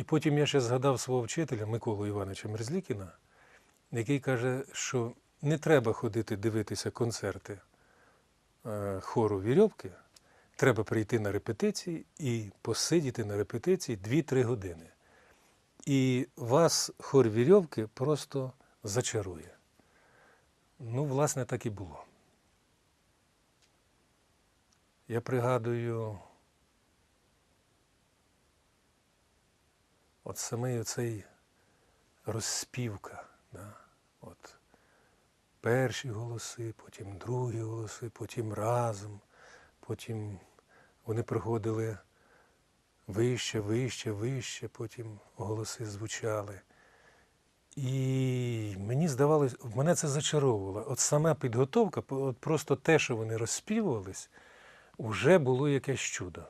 І потім я ще згадав свого вчителя Миколу Івановича Мерзлікіна, який каже, що не треба ходити дивитися концерти е, хору Вірьовки, треба прийти на репетиції і посидіти на репетиції 2-3 години. І вас хор Вірьовки просто зачарує. Ну, власне, так і було. Я пригадую от самий оцей розспівка. Да? От перші голоси, потім другі голоси, потім разом, потім вони приходили вище, вище, вище, потім голоси звучали. І мені здавалось, мене це зачаровувало. От сама підготовка, от просто те, що вони розспівувались, вже було якесь чудо.